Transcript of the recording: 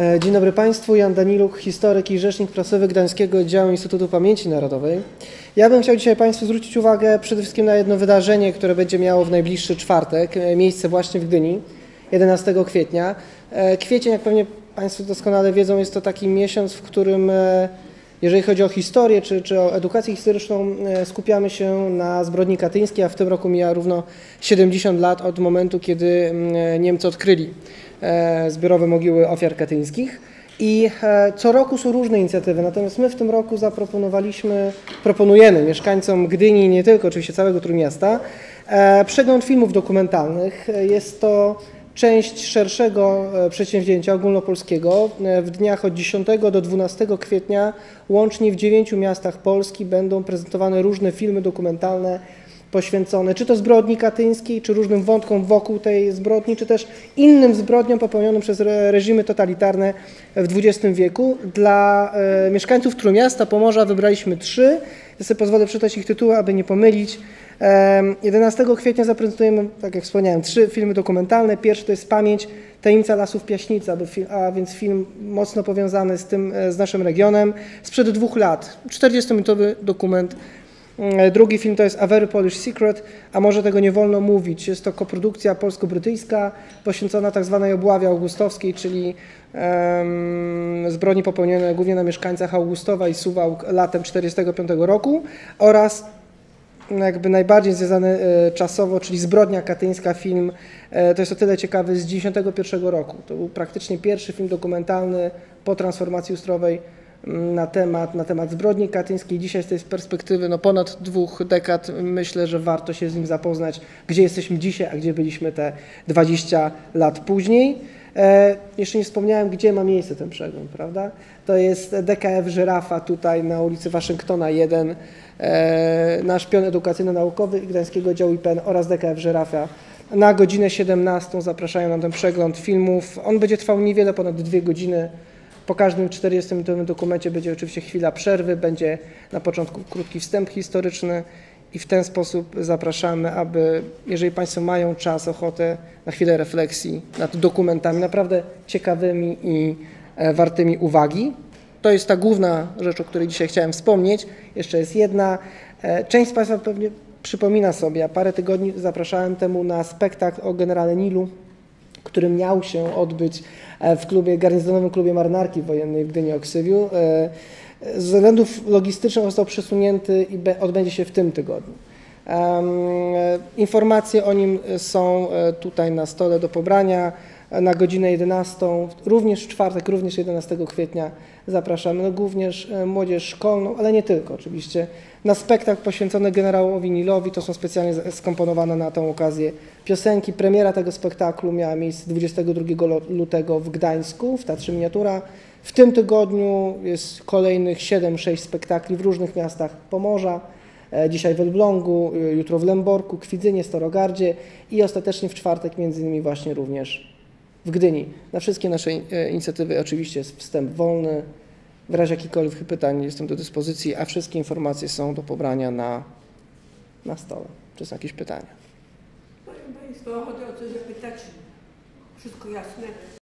E, Dzień dobry Państwu, Jan Daniluk, historyk i rzecznik prasowy Gdańskiego Oddziału Instytutu Pamięci Narodowej. Ja bym chciał dzisiaj Państwu zwrócić uwagę przede wszystkim na jedno wydarzenie, które będzie miało w najbliższy czwartek e, miejsce właśnie w Gdyni, 11 kwietnia. E, Kwiecień, jak pewnie Państwo doskonale wiedzą, jest to taki miesiąc, w którym jeżeli chodzi o historię czy, czy o edukację historyczną, skupiamy się na zbrodni katyńskiej, a w tym roku mija równo 70 lat od momentu, kiedy mm, Niemcy odkryli zbiorowe mogiły ofiar katyńskich. I e, co roku są różne inicjatywy, natomiast my w tym roku zaproponowaliśmy, proponujemy mieszkańcom Gdyni, nie tylko oczywiście całego Trójmiasta, e, przegląd filmów dokumentalnych. E, Jest to część szerszego e, przedsięwzięcia ogólnopolskiego. E, W dniach od 10 do 12 kwietnia łącznie w dziewięciu miastach Polski będą prezentowane różne filmy dokumentalne poświęcone czy to zbrodni katyńskiej, czy różnym wątkom wokół tej zbrodni, czy też innym zbrodniom popełnionym przez re- reżimy totalitarne w XX wieku. Dla e, mieszkańców Trójmiasta, Pomorza wybraliśmy trzy. Ja sobie pozwolę przeczytać ich tytuły, aby nie pomylić. Em, 11 kwietnia zaprezentujemy, tak jak wspomniałem, trzy filmy dokumentalne. Pierwszy to jest Pamięć Tajemnica Lasów Piaśnica, a więc film mocno powiązany z tym, e, z naszym regionem. Sprzed dwóch lat, 40-minutowy dokument E, Drugi film to jest A Very Polish Secret, a może tego nie wolno mówić. Jest to koprodukcja polsko-brytyjska poświęcona tak zwanej obławie augustowskiej, czyli em, zbrodni popełnionej głównie na mieszkańcach Augustowa i Suwałk latem 1945 roku oraz jakby najbardziej związany e, czasowo, czyli Zbrodnia Katyńska film. E, To jest o tyle ciekawy z 1991 roku. To był praktycznie pierwszy film dokumentalny po transformacji ustrojowej mm, na temat, na temat zbrodni katyńskiej. Dzisiaj z tej perspektywy no, ponad dwóch dekad myślę, że warto się z nim zapoznać, gdzie jesteśmy dzisiaj, a gdzie byliśmy te 20 lat później. E, jeszcze nie wspomniałem, gdzie ma miejsce ten przegląd, prawda? To jest DKF Żyrafa tutaj na ulicy Waszyngtona 1, e, nasz pion edukacyjno-naukowy Gdańskiego Działu IPN oraz DKF Żyrafa. Na godzinę 17 zapraszają na ten przegląd filmów. On będzie trwał niewiele ponad dwie godziny. Po każdym 40-minutowym dokumencie będzie oczywiście chwila przerwy, będzie na początku krótki wstęp historyczny i w ten sposób zapraszamy, aby jeżeli Państwo mają czas, ochotę na chwilę refleksji nad dokumentami naprawdę ciekawymi i e, wartymi uwagi. To jest ta główna rzecz, o której dzisiaj chciałem wspomnieć. Jeszcze jest jedna. E, Część z Państwa pewnie przypomina sobie, a parę tygodni zapraszałem temu na spektakl o generale Nilu, który miał się odbyć e, w klubie, garnizonowym klubie marynarki wojennej w Gdyni Oksywiu. E, Z względów logistycznych został przesunięty i odbędzie się w tym tygodniu. E, Informacje o nim są tutaj na stole do pobrania na godzinę 11. Również w czwartek, również 11 kwietnia zapraszamy no, również e, młodzież szkolną, ale nie tylko oczywiście, na spektakl poświęcony generałowi Nilowi. To są specjalnie skomponowane na tą okazję piosenki. Premiera tego spektaklu miała miejsce 22 lo- lutego w Gdańsku w Teatrze Miniatura. W tym tygodniu jest kolejnych 7-6 spektakli w różnych miastach Pomorza. E, Dzisiaj w Elblągu, y, jutro w Lęborku, Kwidzynie, Starogardzie i ostatecznie w czwartek między innymi właśnie również w Gdyni. Na wszystkie nasze e, inicjatywy oczywiście jest wstęp wolny. W razie jakichkolwiek pytań jestem do dyspozycji, a wszystkie informacje są do pobrania na, na stole. Czy są jakieś pytania? Mają Państwo ochotę o coś zapytać? Wszystko jasne?